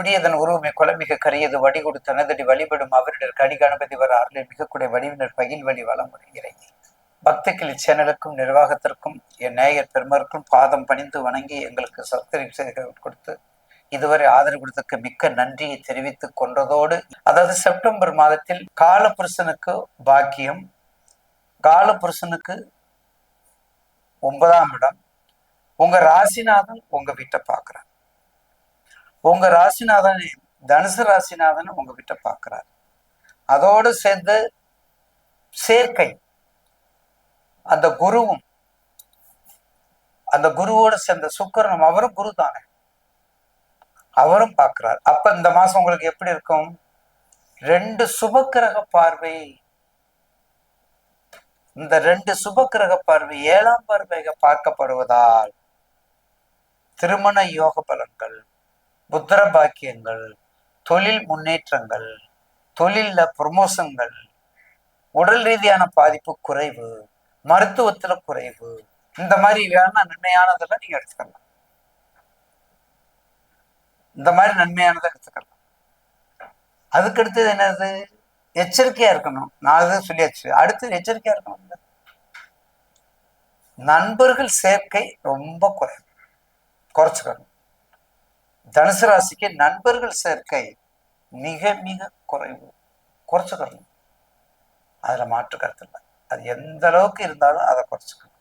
அப்படி அதன் உருவமை குலமிக கரியது வடிகொடு தனதடி வழிபடும் அவரிடர் கடி கணபதி வர அருளை மிகக்கூடிய வடிவினர் பகில் வழி வளம் வருகிறேன் பக்தகிளி இச்சேனலுக்கும் நிர்வாகத்திற்கும் என் நேயர் பெருமருக்கும் பாதம் பணிந்து வணங்கி எங்களுக்கு சப்ஸ்கிரைப் கொடுத்து இதுவரை ஆதரவு கொடுத்ததுக்கு மிக்க நன்றியை தெரிவித்துக் கொண்டதோடு அதாவது செப்டம்பர் மாதத்தில் காலபுருஷனுக்கு பாக்கியம் காலபுருஷனுக்கு ஒன்பதாம் இடம் உங்க ராசிநாதன் உங்க வீட்டை பார்க்கிறார். உங்க ராசிநாதன் தனுசு ராசிநாதன் உங்க பார்க்கிறார். அதோடு சேர்ந்து சேர்க்கை அந்த குருவும் அந்த குருவோடு சேர்ந்த சுக்கரனும் அவரும் குரு தானே அவரும் பார்க்கிறார். அப்ப இந்த மாசம் உங்களுக்கு எப்படி இருக்கும்? ரெண்டு சுபக்கிரக பார்வை. இந்த ரெண்டு சுபக்கிரக பார்வை ஏழாம் பார்வைக பார்க்கப்படுவதால் திருமண யோக பலன்கள் புத்திர பாக்கியங்கள் தொழில் முன்னேற்றங்கள் தொழில்ல ப்ரொமோஷன்கள் உடல் ரீதியான பாதிப்பு குறைவு மருத்துவத்துல குறைவு இந்த மாதிரி வேணா நன்மையானதெல்லாம் நீங்க எடுத்துக்கலாம். இந்த மாதிரி நன்மையானதை எடுத்துக்கலாம். அதுக்கு அடுத்தது என்னது? எச்சரிக்கையா இருக்கணும். நான் அதை சொல்லியாச்சு. அடுத்து எச்சரிக்கையா இருக்கணும். நண்பர்கள் சேர்க்கை ரொம்ப குறை குறைச்சுக்கணும். தனுசு ராசிக்கு நண்பர்கள் சேர்க்கை மிக மிக குறைவு. குறைச்சிக்கணும் அதுல மாற்று கருத்து இல்லை. அது எந்த அளவுக்கு இருந்தாலும் அதை குறைச்சிக்கணும்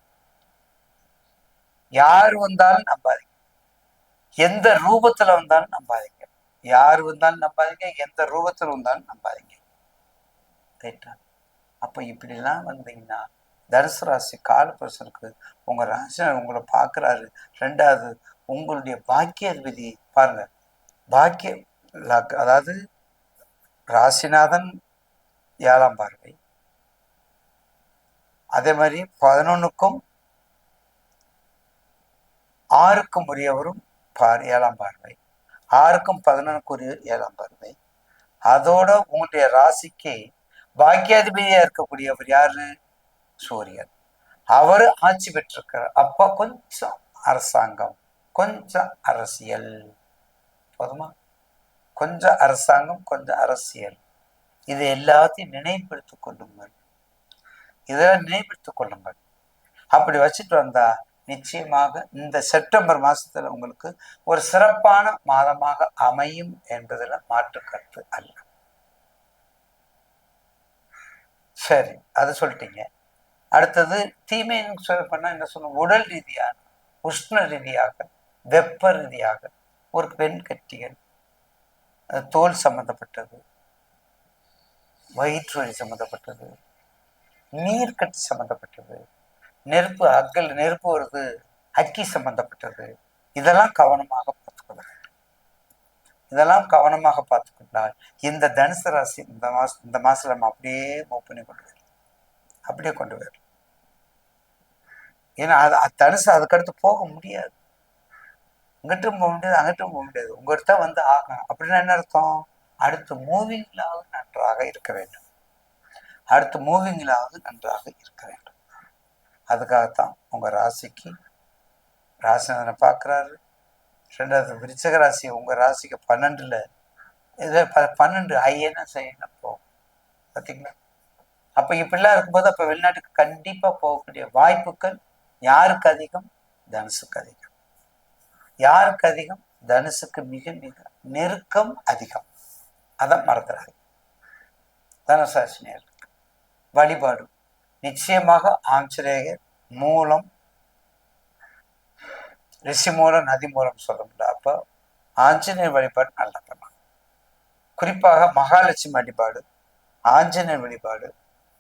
யார் வந்தாலும் நம்பாதீங்க எந்த ரூபத்துல வந்தாலும் நம்பாதீங்க யார் வந்தாலும் நம்பாதீங்க எந்த ரூபத்துல வந்தாலும் நம்பாதீங்க ரைட்டா அப்போ இப்படிலாம் வந்தீங்கன்னா தனுசு ராசி காலபுருஷனுக்கு உங்க ராசி உங்களை பார்க்குறாரு. ரெண்டாவது உங்களுடைய பாக்கியாதிபதி பாருங்க. பாக்கிய அதாவது ராசிநாதன் ஏழாம் பார்வை. அதே மாதிரி பதினொன்றுக்கும் ஆறுக்கும் உரியவரும் பார் ஏழாம் பார்வை. ஆறுக்கும் பதினொன்றுக்கு உரிய ஏழாம் பார்வை. அதோட உங்களுடைய ராசிக்கு பாக்கியாதிபதியா இருக்கக்கூடியவர் யாரு? சூரியன். அவர் ஆட்சி பெற்றிருக்கிறார். அப்ப கொஞ்சம் அரசாங்கம். கொஞ்சம் அரசியல். போதுமா? கொஞ்சம் அரசாங்கம் கொஞ்சம் அரசியல். இது எல்லாத்தையும் நினைவுபடுத்திக் கொள்ளுங்கள். இதெல்லாம் நினைவுபடுத்திக் கொள்ளுங்கள். அப்படி வச்சுட்டு வந்தா நிச்சயமாக இந்த செப்டம்பர் மாசத்துல உங்களுக்கு ஒரு சிறப்பான மாதமாக அமையும் என்பதில் மாற்று கருத்து அல்ல. சரி அதை சொல்லிட்டீங்க. அடுத்தது தீமைன்னு சொல்ல பண்ணா என்ன சொல்லணும் உடல் ரீதியாக உஷ்ண ரீதியாக வெப்ப ரீதியாக ஒரு பெண் கட்டிகள் தோல் சம்மந்தப்பட்டது வயிற்று வலி சம்மந்தப்பட்டது நீர்க்கட்டு சம்மந்தப்பட்டது நெருப்பு அக்கல் நெருப்பு வருது அக்கி சம்பந்தப்பட்டது. இதெல்லாம் கவனமாக பார்த்துக்கொள்ள இதெல்லாம் கவனமாக பார்த்துக்கொண்டால் இந்த தனுசு ராசி இந்த மாசம் இந்த மாசம் நம்ம அப்படியே மூவ் பண்ணி கொண்டு வரலாம் அப்படியே கொண்டு வரலாம் ஏன்னா அது தனுசு அதுக்கடுத்து போக முடியாது. இங்கிட்டும் போக முடியாது அங்கிட்டும் போக முடியாது. உங்கள்கிட்ட வந்து ஆகும் அப்படின்னா என்ன அர்த்தம்? அடுத்து மூவிங்லாவது நன்றாக இருக்க வேண்டும். அடுத்து மூவிங்லாவது நன்றாக இருக்க வேண்டும். அதுக்காகத்தான் உங்கள் ராசிக்கு ராசிநாதனை பார்க்குறாரு. ரெண்டாவது விருச்சக ராசி உங்கள் ராசிக்கு பன்னெண்டில் இது ப பன்னெண்டு ஐயன செய்யணும் போகும் பார்த்தீங்களா அப்போ இப்படிலாம் இருக்கும்போது அப்போ வெளிநாட்டுக்கு கண்டிப்பாக போகக்கூடிய வாய்ப்புகள் யாருக்கு அதிகம்? தனுசுக்கு அதிகம். யாருக்கு அதிகம்? தனுசுக்கு மிக மிக நெருக்கம் அதிகம். அதை மறந்துடாது தனுசாசினியர். வழிபாடு. நிச்சயமாக ஆஞ்சநேயர் மூலம் ரிஷி மூலம் நதி மூலம் சொல்ல முடியாது அப்போ ஆஞ்சநேயர் வழிபாடு நல்ல பண்ணலாம். குறிப்பாக மகாலட்சுமி வழிபாடு ஆஞ்சநேயர் வழிபாடு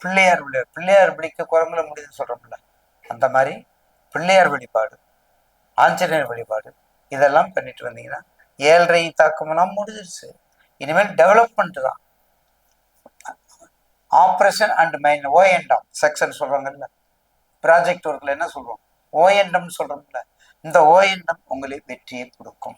பிள்ளையார் வழிபாடு பிள்ளையார் பிடிக்க குரங்குல முடியுதுன்னு சொல்றோம்ல அந்த மாதிரி பிள்ளையார் வழிபாடு ஆஞ்சநேயர் வழிபாடு இதெல்லாம் பண்ணிட்டு வந்தீங்கன்னா ஏழரை தாக்கமெல்லாம் முடிஞ்சிருச்சு. இனிமேல் டெவலப்மெண்ட் தான். Operation and main O and M section சொல்றாங்கல்ல. ப்ராஜெக்ட் ஒர்க்கில் என்ன சொல்றோம்? ஓஎன்டம் சொல்றோம்ல. இந்த ஓஎன்டம் உங்களுக்கு வெற்றியை கொடுக்கும்.